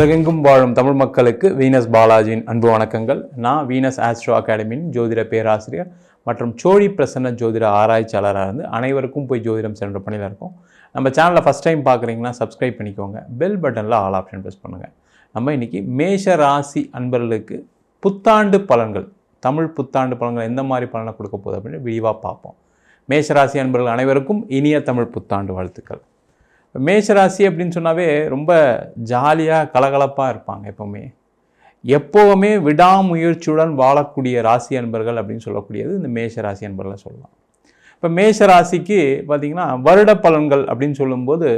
உலகெங்கும் வாழும் தமிழ் மக்களுக்கு வீனஸ் பாலாஜியின் அன்பு வணக்கங்கள். நான் வீனஸ் ஆஸ்ட்ரோ அகாடமியின் ஜோதிட பேராசிரியர் மற்றும் சோழி பிரசன்ன ஜோதிட ஆராய்ச்சியாளராக இருந்து அனைவருக்கும் போய் ஜோதிடம் சென்ற பணியில் இருக்கும். நம்ம சேனலில் ஃபஸ்ட் டைம் பார்க்குறீங்கன்னா சப்ஸ்கிரைப் பண்ணிக்கோங்க. பெல் பட்டனில் ஆல் ஆப்ஷன் ப்ரெஸ் பண்ணுங்கள் நம்ம இன்றைக்கி மேஷ ராசி அன்பர்களுக்கு புத்தாண்டு பலன்கள் தமிழ் புத்தாண்டு பலன்கள் எந்த மாதிரி பலனை கொடுக்க போகுது அப்படின்னு விரிவாக பார்ப்போம். மேஷராசி அன்பர்கள் அனைவருக்கும் இனிய தமிழ் புத்தாண்டு வாழ்த்துக்கள். மேஷராசி அப்படின்னு சொன்னாவே ரொம்ப ஜாலியாக கலகலப்பாக இருப்பாங்க எப்போவுமே. எப்போவுமே விடாமுயற்சியுடன் வாழக்கூடிய ராசி அன்பர்கள் அப்படின்னு சொல்லக்கூடியது இந்த மேஷ ராசி அன்பர்களை சொல்லலாம். இப்போ மேஷ ராசிக்கு பார்த்திங்கன்னா வருட பலன்கள் அப்படின்னு சொல்லும்போது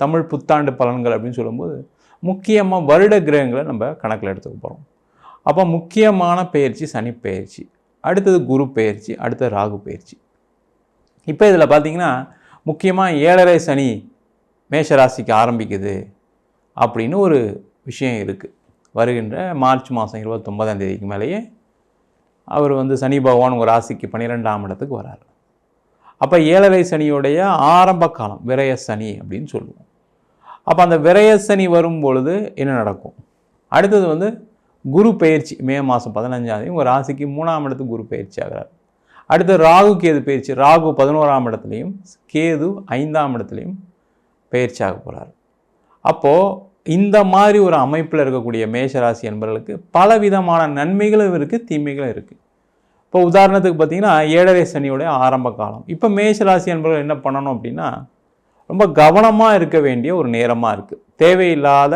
தமிழ் புத்தாண்டு பலன்கள் அப்படின்னு சொல்லும்போது முக்கியமாக வருட கிரகங்களை நம்ம கணக்கில் எடுத்துக்க போகிறோம் அப்போ முக்கியமான பயிற்சி சனி பயிற்சி அடுத்தது குரு பயிற்சி அடுத்தது ராகு பயிற்சி. இப்போ இதில் பார்த்திங்கன்னா முக்கியமாக ஏழரை சனி மேஷராசிக்கு ஆரம்பிக்குது அப்படின்னு ஒரு விஷயம் இருக்குது வருகின்ற மார்ச் மாதம் இருபத்தொம்பதாம் தேதிக்கு மேலேயே அவர் வந்து சனி பகவான் உங்கள் ராசிக்கு பன்னிரெண்டாம் இடத்துக்கு வரார். அப்போ ஏழரை சனியுடைய ஆரம்ப காலம் விரய சனி அப்படின்னு சொல்லுவோம். அப்போ அந்த விரய சனி வரும் பொழுது என்ன நடக்கும்? அடுத்தது வந்து குரு பயிற்சி மே மாதம் பதினஞ்சாந்தேதி ஒரு உங்கள் ராசிக்கு மூணாம் இடத்துக்கு குரு பயிற்சி ஆகிறார். அடுத்து ராகு கேது பயிற்சி ராகு பதினோராம் இடத்துலையும் கேது ஐந்தாம் இடத்துலையும் பயிற்சியாக போகிறார் அப்போது இந்த மாதிரி ஒரு அமைப்பில் இருக்கக்கூடிய மேஷராசி என்பவர்களுக்கு பல விதமான நன்மைகளும் இருக்குது தீமைகளும் இருக்குது இப்போ உதாரணத்துக்கு பார்த்தீங்கன்னா ஏழரை சனியோடைய ஆரம்ப காலம். இப்போ மேஷராசி என்பவர்கள் என்ன பண்ணணும் அப்படின்னா ரொம்ப கவனமாக இருக்க வேண்டிய ஒரு நேரமாக இருக்குது தேவையில்லாத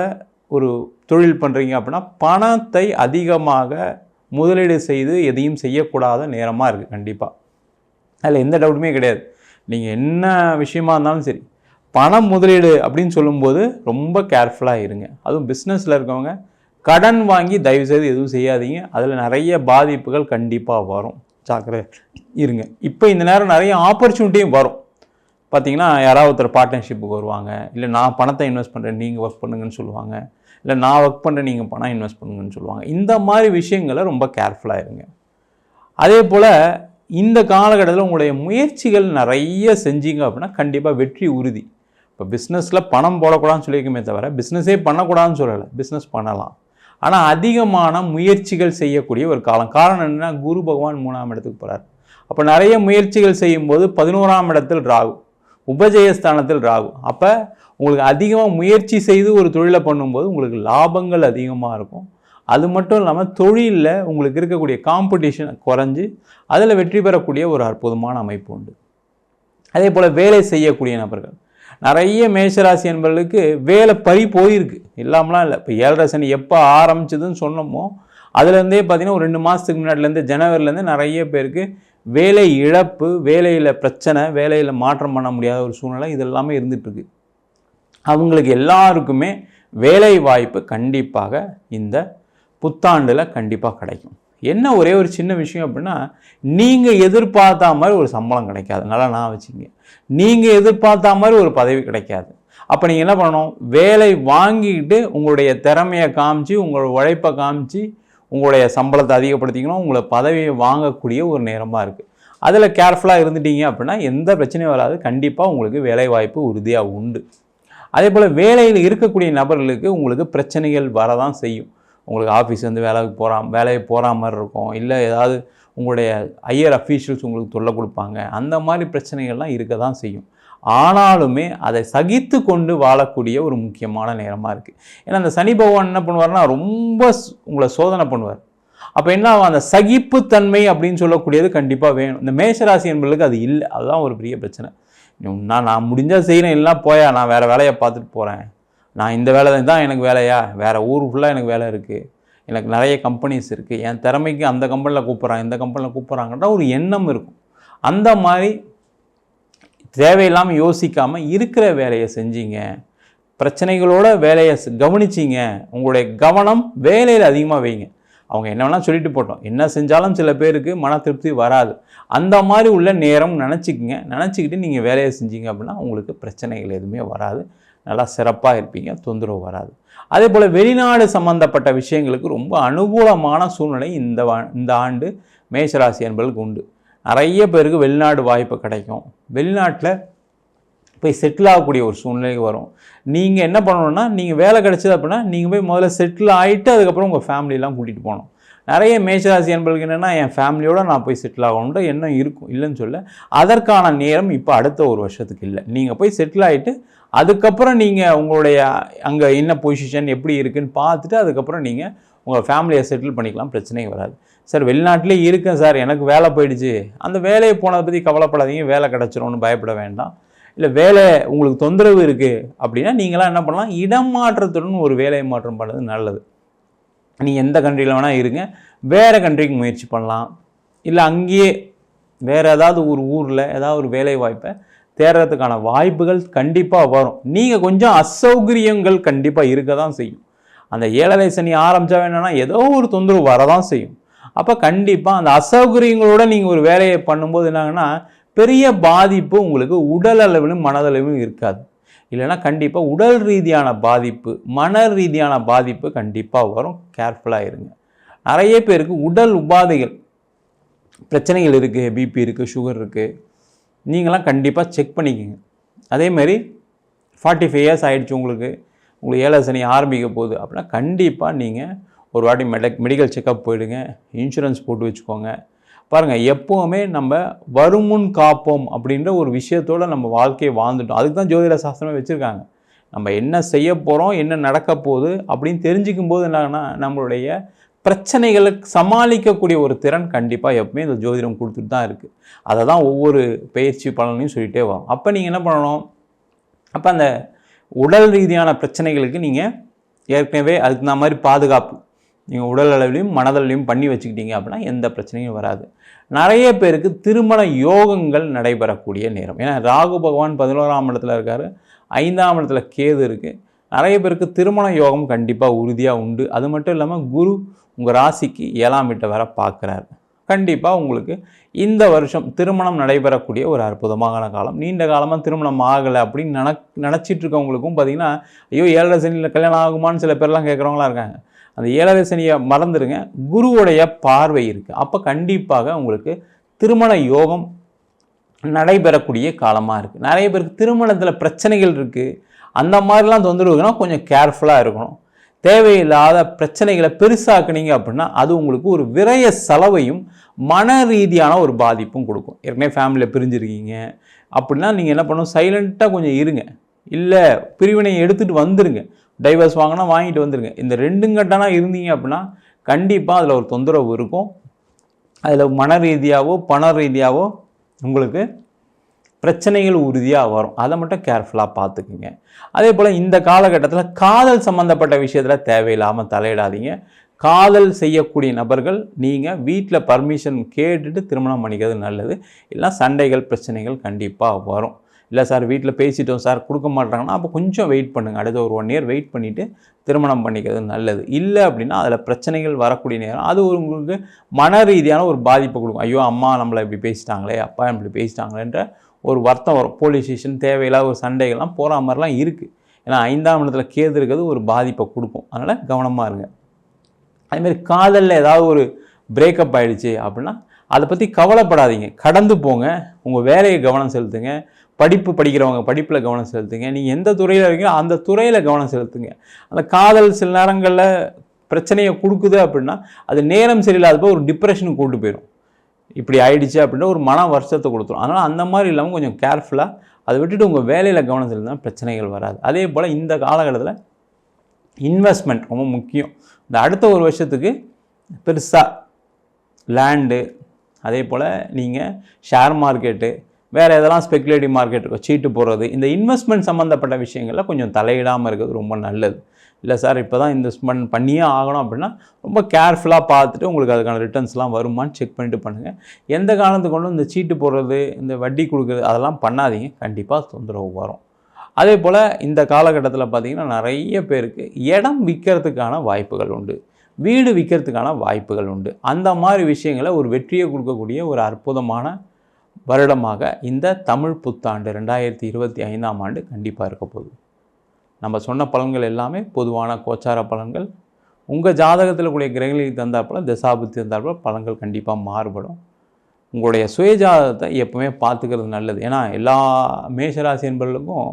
ஒரு தொழில் பண்ணுறீங்க அப்படின்னா பணத்தை அதிகமாக முதலீடு செய்து எதையும் செய்யக்கூடாத நேரமாக இருக்குது கண்டிப்பாக அதில் எந்த டவுட்டுமே கிடையாது. நீங்கள் என்ன விஷயமா இருந்தாலும் சரி பணம் முதலீடு அப்படின்னு சொல்லும்போது ரொம்ப கேர்ஃபுல்லாக இருங்க. அதுவும் பிஸ்னஸில் இருக்கவங்க கடன் வாங்கி தயவுசெய்து எதுவும் செய்யாதீங்க. அதில் நிறைய பாதிப்புகள் கண்டிப்பாக வரும். ஜாக்கிரதை இருங்க. இப்போ இந்த நேரம் நிறைய ஆப்பர்ச்சுனிட்டியும் வரும். பார்த்தீங்கன்னா யாராவது ஒருத்தர் பார்ட்னர்ஷிப்புக்கு வருவாங்க. இல்லை நான் பணத்தை இன்வெஸ்ட் பண்ணுறேன் நீங்கள் ஒர்க் பண்ணுங்கன்னு சொல்லுவாங்க. இல்லை நான் ஒர்க் பண்ணுறேன் நீங்கள் பணம் இன்வெஸ்ட் பண்ணுங்கன்னு சொல்லுவாங்க. இந்த மாதிரி விஷயங்களை ரொம்ப கேர்ஃபுல்லாக இருங்க. அதே போல் இந்த காலகட்டத்தில் உங்களுடைய முயற்சிகள் நிறைய செஞ்சீங்க அப்படின்னா கண்டிப்பாக வெற்றி உறுதி. இப்போ பிஸ்னஸில் பணம் போடக்கூடாதுன்னு சொல்லியிருக்குமே தவிர பிஸ்னஸே பண்ணக்கூடாதுன்னு சொல்லலை. பிஸ்னஸ் பண்ணலாம். ஆனால் அதிகமான முயற்சிகள் செய்யக்கூடிய ஒரு காலம். காரணம் என்னென்னா குரு பகவான் மூணாம் இடத்துக்கு போகிறார் அப்போ நிறைய முயற்சிகள் செய்யும்போது பதினோராம் இடத்தில் ராகு உபஜயஸ்தானத்தில் ராகு. அப்போ உங்களுக்கு அதிகமாக முயற்சி செய்து ஒரு தொழிலை பண்ணும்போது உங்களுக்கு லாபங்கள் அதிகமாக இருக்கும். அது மட்டும் இல்லாமல் தொழிலில் உங்களுக்கு இருக்கக்கூடிய காம்படிஷன் குறைஞ்சி அதில் வெற்றி பெறக்கூடிய ஒரு அற்புதமான அமைப்பு உண்டு. அதே போல் வேலை செய்யக்கூடிய நபர்கள். நிறைய மேஷராசி என்பவர்களுக்கு வேலை பறி போயிருக்கு. இல்லாமலாம் இல்லை. இப்போ ஏழரை சனி எப்போ ஆரம்பிச்சதுன்னு சொன்னோமோ அதுலேருந்தே பார்த்திங்கன்னா ஒரு ரெண்டு மாதத்துக்கு முன்னாடிலேருந்து ஜனவரிலேருந்து நிறைய பேருக்கு வேலை இழப்பு வேலையில் பிரச்சனை வேலையில் மாற்றம் பண்ண முடியாத ஒரு சூழ்நிலை இது எல்லாமே இருந்துகிட்ருக்கு அவங்களுக்கு எல்லாருக்குமே வேலை வாய்ப்பு கண்டிப்பாக இந்த புத்தாண்டில் கண்டிப்பாக கிடைக்கும். என்ன ஒரே ஒரு சின்ன விஷயம் அப்படின்னா நீங்கள் எதிர்பார்த்தா மாதிரி ஒரு சம்பளம் கிடைக்காது. நல்லா நான் வச்சுங்க. நீங்கள் எதிர்பார்த்தா மாதிரி ஒரு பதவி கிடைக்காது. அப்போ நீங்கள் என்ன பண்ணணும்? வேலை வாங்கிக்கிட்டு உங்களுடைய திறமையை காமிச்சு உங்களோட உழைப்பை காமிச்சு உங்களுடைய சம்பளத்தை அதிகப்படுத்திக்கணும். உங்களை பதவியை வாங்கக்கூடிய ஒரு நேரமாக இருக்குது அதில் கேர்ஃபுல்லாக இருந்துட்டீங்க அப்படின்னா எந்த பிரச்சனையும் வராது. கண்டிப்பாக உங்களுக்கு வேலைவாய்ப்பு உறுதியாக உண்டு. அதே போல் வேலையில் இருக்கக்கூடிய நபர்களுக்கு உங்களுக்கு பிரச்சனைகள் வரதான் செய்யும். உங்களுக்கு ஆஃபீஸ் வந்து வேலைக்கு போகிறா வேலையை போகிற மாதிரி இருக்கும். இல்லை ஏதாவது உங்களுடைய ஹையர் அஃபீஷியல்ஸ் உங்களுக்கு தொல்லை கொடுப்பாங்க. அந்த மாதிரி பிரச்சனைகள்லாம் இருக்க தான் செய்யும். ஆனாலுமே அதை சகித்து கொண்டு வாழக்கூடிய ஒரு முக்கியமான நேரமாக இருக்குது ஏன்னா அந்த சனி பகவான் என்ன பண்ணுவார்னா ரொம்ப உங்களை சோதனை பண்ணுவார். அப்போ என்ன அந்த சகிப்புத்தன்மை அப்படின்னு சொல்லக்கூடியது கண்டிப்பாக வேணும். இந்த மேஷராசி என்பதுக்கு அது இல்லை. அதுதான் ஒரு பெரிய பிரச்சனை. நான் நான் முடிஞ்சால் செய்கிறேன் இல்லைனா போயா நான் வேறு வேலையை பார்த்துட்டு போகிறேன் நான் இந்த வேலை தான் எனக்கு வேலையா? வேறு ஊர் ஃபுல்லாக எனக்கு வேலை இருக்குது எனக்கு நிறைய கம்பெனிஸ் இருக்குது என் திறமைக்கு அந்த கம்பெனியில் கூப்பிட்றாங்க இந்த கம்பெனியில் கூப்பிட்றாங்கன்ற ஒரு எண்ணம் இருக்கும். அந்த மாதிரி தேவையில்லாமல் யோசிக்காமல் இருக்கிற வேலையை செஞ்சீங்க. பிரச்சனைகளோட வேலையை கவனிச்சிங்க. உங்களுடைய கவனம் வேலையில் அதிகமாக வைங்க. அவங்க என்ன வேணால் சொல்லிட்டு போட்டோம். என்ன செஞ்சாலும் சில பேருக்கு மன திருப்தி வராது. அந்த மாதிரி உள்ள நேரம் நினச்சிக்கங்க. நினச்சிக்கிட்டு நீங்கள் வேலையை செஞ்சீங்க அப்படின்னா உங்களுக்கு பிரச்சனைகள் எதுவுமே வராது. நல்லா சிறப்பாக இருப்பீங்க தொந்தரவு வராது. அதே போல் வெளிநாடு சம்பந்தப்பட்ட விஷயங்களுக்கு ரொம்ப அனுகூலமான சூழ்நிலை இந்த வா- இந்த ஆண்டு மேஷராசி என்பதற்கு உண்டு. நிறைய பேருக்கு வெளிநாடு வாய்ப்பு கிடைக்கும். வெளிநாட்டில் போய் செட்டில் ஆகக்கூடிய ஒரு சூழ்நிலைக்கு வரும். நீங்கள் என்ன பண்ணணும்னா நீங்கள் வேலை கிடச்சது அப்படின்னா நீங்கள் போய் முதல்ல செட்டில் ஆகிட்டு அதுக்கப்புறம் உங்கள் ஃபேமிலியெலாம் கூட்டிகிட்டு போகணும். நிறைய மேஷராசி என்பர்களுக்கு என்னென்னா என் ஃபேமிலியோடு நான் போய் செட்டில் ஆகணுன்ற எண்ணம் இருக்கும். இல்லைன்னு சொல்ல அதற்கான நேரம் இப்போ அடுத்த ஒரு வருஷத்துக்கு இல்லை. நீங்கள் போய் செட்டில் ஆகிட்டு அதுக்கப்புறம் நீங்கள் உங்களுடைய அங்கே என்ன பொசிஷன் எப்படி இருக்குன்னு பார்த்துட்டு அதுக்கப்புறம் நீங்கள் உங்கள் ஃபேமிலியை செட்டில் பண்ணிக்கலாம். பிரச்சனையே வராது. சார் வெளிநாட்டிலே இருக்கேன் சார். எனக்கு வேலை போயிடுச்சு. அந்த வேலையை போனதை பற்றி கவலைப்படாதீங்க. வேலை கிடச்சிரும்னு பயப்பட வேண்டாம். இல்லை வேலை உங்களுக்கு தொந்தரவு இருக்குது அப்படின்னா நீங்களாம் என்ன பண்ணலாம்? இடம் மாற்றத்துடன் ஒரு வேலை மாற்றம் பண்ணுறது நல்லது. நீங்கள் எந்த கண்ட்ரியில் வேணால் இருங்க. வேறு கண்ட்ரிக்கு முயற்சி பண்ணலாம். இல்லை அங்கேயே வேறு ஏதாவது ஒரு ஊரில் ஏதாவது ஒரு வேலை வாய்ப்பை தேடுறதுக்கான வாய்ப்புகள் கண்டிப்பாக வரும். நீங்கள் கொஞ்சம் அசௌகரியங்கள் கண்டிப்பாக இருக்க தான் செய்யும். அந்த ஏழரை சனி ஆரம்பித்தா என்னென்னா ஏதோ ஒரு தொந்தரவு வரதான் செய்யும். அப்போ கண்டிப்பாக அந்த அசௌகரியங்களோட நீங்கள் ஒரு வேலையை பண்ணும்போது என்னாங்கன்னா பெரிய பாதிப்பு உங்களுக்கு உடல் அளவிலும் மனதளவிலும் இருக்காது. இல்லைன்னா கண்டிப்பாக உடல் ரீதியான பாதிப்பு மன ரீதியான பாதிப்பு கண்டிப்பாக வரும். கேர்ஃபுல்லாக இருங்க. நிறைய பேருக்கு உடல் உபாதைகள் பிரச்சனைகள் இருக்குது பிபி இருக்குது சுகர் இருக்குது நீங்களாம் கண்டிப்பாக செக் பண்ணிக்கோங்க. அதேமாரி ஃபார்ட்டி ஃபைவ் இயர்ஸ் ஆகிடுச்சு உங்களுக்கு. உங்களுக்கு ஏழை சனி ஆரம்பிக்க போகுது அப்படின்னா கண்டிப்பாக நீங்கள் ஒரு வாட்டி மெட மெடிக்கல் செக்கப் போயிடுங்க. இன்சூரன்ஸ் போட்டு வச்சுக்கோங்க. பாருங்கள் எப்போவுமே நம்ம வருமுன் காப்போம் அப்படின்ற ஒரு விஷயத்தோடு நம்ம வாழ்க்கையை வாழ்ந்துட்டோம். அதுக்கு தான் ஜோதிட சாஸ்திரமே வச்சுருக்காங்க. நம்ம என்ன செய்ய போகிறோம் என்ன நடக்க போகுது அப்படின்னு தெரிஞ்சுக்கும் போது என்னன்னா நம்மளுடைய பிரச்சனைகளை சமாளிக்கக்கூடிய ஒரு திறன் கண்டிப்பாக எப்பவுமே இந்த ஜோதிடம் கொடுத்துட்டு தான் இருக்குது அதை தான் ஒவ்வொரு பயிற்சி பலனையும் சொல்லிகிட்டே வரும். அப்போ நீங்கள் என்ன பண்ணணும்? அப்போ அந்த உடல் ரீதியான பிரச்சனைகளுக்கு நீங்கள் ஏற்கனவே அதுக்கு இந்த மாதிரி பாதுகாப்பு நீங்கள் உடல் அளவிலையும் மனதளவிலையும் பண்ணி வச்சுக்கிட்டீங்க அப்படின்னா எந்த பிரச்சனையும் வராது. நிறைய பேருக்கு திருமண யோகங்கள் நடைபெறக்கூடிய நேரம். ஏன்னா ராகு பகவான் பதினோராம் இடத்துல இருக்கார் ஐந்தாம் இடத்துல கேது இருக்குது நிறைய பேருக்கு திருமண யோகம் கண்டிப்பாக உறுதியாக உண்டு. அது மட்டும் இல்லாமல் குரு உங்கள் ராசிக்கு ஏழாம் வீட்டை வர பார்க்குறாரு. கண்டிப்பாக உங்களுக்கு இந்த வருஷம் திருமணம் நடைபெறக்கூடிய ஒரு அற்புதமான காலம். நீண்ட காலமாக திருமணம் ஆகலை அப்படின்னு நினக் நினச்சிட்டு இருக்கவங்களுக்கும் பார்த்தீங்கன்னா ஐயோ ஏழரை சனியில் கல்யாணம் ஆகுமான்னு சில பேர்லாம் கேட்குறவங்களாம் இருக்காங்க. அந்த ஏழரை சனியை மறந்துடுங்க குருவுடைய பார்வை இருக்குது அப்போ கண்டிப்பாக உங்களுக்கு திருமண யோகம் நடைபெறக்கூடிய காலமாக இருக்குது நிறைய பேருக்கு திருமணத்தில் பிரச்சனைகள் இருக்குது அந்த மாதிரிலாம் தொந்தரவுக்குன்னா கொஞ்சம் கேர்ஃபுல்லாக இருக்கணும். தேவையில்லாத பிரச்சனைகளை பெருசாக்குனீங்க அப்படின்னா அது உங்களுக்கு ஒரு விரைய செலவையும் மன ரீதியான ஒரு பாதிப்பும் கொடுக்கும். ஏற்கனவே ஃபேமிலியில் பிரிஞ்சிருக்கீங்க. அப்படின்னா நீங்கள் என்ன பண்ணணும்? சைலண்ட்டாக கொஞ்சம் இருங்க. இல்லை பிரிவினை எடுத்துகிட்டு வந்துடுங்க டைவர்ஸ் வாங்கினா வாங்கிட்டு வந்துடுங்க இந்த ரெண்டுங்கட்டனாக இருந்தீங்க அப்படின்னா கண்டிப்பாக அதில் ஒரு தொந்தரவு இருக்கும். அதில் மன ரீதியாகவோ பண ரீதியாகவோ உங்களுக்கு பிரச்சனைகள் உறுதியாக வரும். அதை மட்டும் கேர்ஃபுல்லாக பார்த்துக்குங்க அதே போல் இந்த காலகட்டத்தில் காதல் சம்மந்தப்பட்ட விஷயத்தில் தேவையில்லாமல் தலையிடாதீங்க. காதல் செய்யக்கூடிய நபர்கள் நீங்கள் வீட்டில் பர்மிஷன் கேட்டுட்டு திருமணம் பண்ணிக்கிறது நல்லது. இல்லைனா சண்டைகள் பிரச்சனைகள் கண்டிப்பாக வரும். இல்லை சார் வீட்டில் பேசிட்டோம் சார் கொடுக்க மாட்டாங்கன்னா அப்போ கொஞ்சம் வெயிட் பண்ணுங்கள் அடுத்த ஒரு ஒன் இயர் வெயிட் பண்ணிவிட்டு திருமணம் பண்ணிக்கிறது நல்லது. இல்லை அப்படின்னா அதில் பிரச்சனைகள் வரக்கூடிய நேரம் அது ஒரு உங்களுக்கு மன ரீதியான ஒரு பாதிப்பை கொடுக்கும். ஐயோ அம்மா நம்மளை இப்படி பேசிட்டாங்களே அப்பா இப்படி பேசிட்டாங்களேன்ற ஒரு வருத்தம் வரும். போலீஸ் ஸ்டேஷன் தேவையில்லாத ஒரு சண்டைகள்லாம் போகிற மாதிரிலாம் இருக்குது ஏன்னா ஐந்தாம் இடத்துல கேது இருக்கிறது ஒரு பாதிப்பை கொடுக்கும். அதனால் கவனமாக இருங்க. அதுமாரி காதலில் ஏதாவது ஒரு பிரேக்கப் ஆகிடுச்சு அப்படின்னா அதை பற்றி கவலைப்படாதீங்க. கடந்து போங்க. உங்கள் வேலையை கவனம் செலுத்துங்க. படிப்பு படிக்கிறவங்க படிப்பில் கவனம் செலுத்துங்க. நீங்கள் எந்த துறையில் இருக்கீங்களோ அந்த துறையில் கவனம் செலுத்துங்க. அந்த காதல் சில நேரங்களில் பிரச்சனையை கொடுக்குது அப்படின்னா அது நேரம் சரியில்லாதப்போ ஒரு டிப்ரெஷனுக்கு கூட்டு போயிடும். இப்படி ஆயிடுச்சு அப்படின்னா ஒரு மன வருஷத்தை கொடுத்துரும். அதனால் அந்த மாதிரி இல்லாமல் கொஞ்சம் கேர்ஃபுல்லாக அதை விட்டுட்டு உங்கள் வேலையில் கவனம் செலுத்தினா பிரச்சனைகள் வராது. அதே போல் இந்த காலகட்டத்தில் இன்வெஸ்ட்மெண்ட் ரொம்ப முக்கியம். இந்த அடுத்த ஒரு வருஷத்துக்கு பெருசாக லேண்டு அதே போல் நீங்கள் ஷேர் மார்க்கெட்டு வேறு எதெல்லாம் ஸ்பெக்குலேட்டிவ் மார்க்கெட் சீட்டு போடுறது இந்த இன்வெஸ்ட்மெண்ட் சம்மந்தப்பட்ட விஷயங்களில் கொஞ்சம் தலையிடாமல் இருக்கிறது ரொம்ப நல்லது. இல்லை சார் இப்போ தான் இன்வெஸ்ட்மெண்ட் பண்ணியே ஆகணும் அப்படின்னா ரொம்ப கேர்ஃபுல்லாக பார்த்துட்டு உங்களுக்கு அதுக்கான ரிட்டர்ன்ஸ்லாம் வருமானு செக் பண்ணிட்டு பண்ணுங்கள் எந்த காலத்துக்கு கொண்டும் இந்த சீட்டு போடுறது இந்த வட்டி கொடுக்குறது அதெல்லாம் பண்ணாதீங்க. கண்டிப்பாக தொந்தரவு வரும். அதே போல் இந்த காலகட்டத்தில் பார்த்திங்கன்னா நிறைய பேருக்கு இடம் விற்கிறதுக்கான வாய்ப்புகள் உண்டு. வீடு விற்கிறதுக்கான வாய்ப்புகள் உண்டு. அந்த மாதிரி விஷயங்களை ஒரு வெற்றியை கொடுக்கக்கூடிய ஒரு அற்புதமான வருடமாக இந்த தமிழ் புத்தாண்டு ரெண்டாயிரத்தி இருபத்தி ஐந்தாம் ஆண்டு கண்டிப்பாக இருக்க போகுது. நம்ம சொன்ன பலன்கள் எல்லாமே பொதுவான கோச்சார பலன்கள். உங்கள் ஜாதகத்தில் கூடிய கிரகங்களுக்கு தந்தாற்போல் தசாபுத்தி தந்தாற்போல் பலன்கள் கண்டிப்பாக மாறுபடும். உங்களுடைய சுயஜாதகத்தை எப்பவுமே பார்த்துக்கிறது நல்லது. ஏன்னா எல்லா மேஷராசி என்பவர்களுக்கும்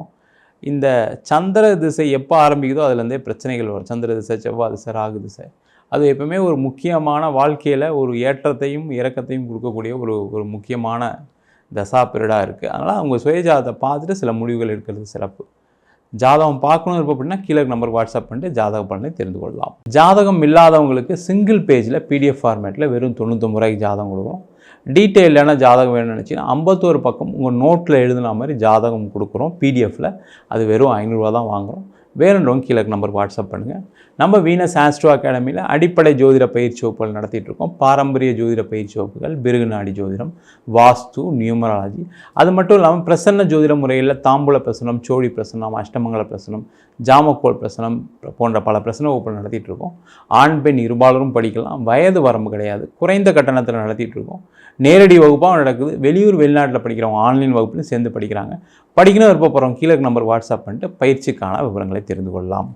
இந்த சந்திர திசை எப்போ ஆரம்பிக்குதோ அதுலேருந்தே பிரச்சனைகள் வரும். சந்திர திசை செவ்வாய் திசை ராகு திசை. அது எப்பவுமே ஒரு முக்கியமான வாழ்க்கையில் ஒரு ஏற்றத்தையும் இறக்கத்தையும் கொடுக்கக்கூடிய ஒரு ஒரு முக்கியமான தசா பீரியடாக இருக்குது அதனால் அவங்க சுயஜாதத்தை பார்த்துட்டு சில முடிவுகள் எடுக்கிறது சிறப்பு. ஜாதகம் பார்க்கணும் இருப்போம் அப்படின்னா கீழே நம்பருக்கு வாட்ஸ்அப் பண்ணிட்டு ஜாதக பலனை தெரிந்து கொள்ளலாம். ஜாதகம் இல்லாதவங்களுக்கு சிங்கிள் பேஜில் பிடிஎஃப் ஃபார்மேட்டில் வெறும் தொண்ணூத்தொம்பது ரூபாய்க்கு ஜாதகம் கொடுக்குறோம் டீட்டெயிலான ஜாதகம் வேணும்னு நினச்சிங்கன்னா ஐம்பத்தோரு பக்கம் உங்கள் நோட்டில் எழுதுன மாதிரி ஜாதகம் கொடுக்குறோம் பிடிஎஃப்பில் அது வெறும் ஐநூறுரூவா தான் வாங்குகிறோம் வேணுன்றவங்க கீழே நம்பருக்கு வாட்ஸ்அப் பண்ணுங்கள் நம்ம வீனஸ் ஆஸ்ட்ரோ அகாடமியில் அடிப்படை ஜோதிட பயிற்சி வகுப்புகள் நடத்திட்டுருக்கோம் பாரம்பரிய ஜோதிட பயிற்சி வகுப்புகள் பிருகுநாடி ஜோதிடம் வாஸ்து நியூமராலஜி. அது மட்டும் இல்லாமல் பிரசன்ன ஜோதிட முறையில் தாம்பூல பிரசனம் சோழி பிரசனம் அஷ்டமங்கல பிரசனம் ஜாமக்கோல் பிரசனம் போன்ற பல பிரசன வகுப்புகள் நடத்திட்டுருக்கோம் ஆண் பெண் இருபாலரும் படிக்கலாம். வயது வரம்பு கிடையாது. குறைந்த கட்டணத்தில் நடத்திட்டுருக்கோம் நேரடி வகுப்பாக நடக்குது. வெளியூர் வெளிநாட்டில் படிக்கிறவங்க ஆன்லைன் வகுப்புலையும் சேர்ந்து படிக்கிறாங்க. படிக்கணும் விருப்பப்படுறவங்க கீழே நம்பர் வாட்ஸ்அப் பண்ணிட்டு பயிற்சிக்கான விவரங்களை தெரிந்து கொள்ளலாம்.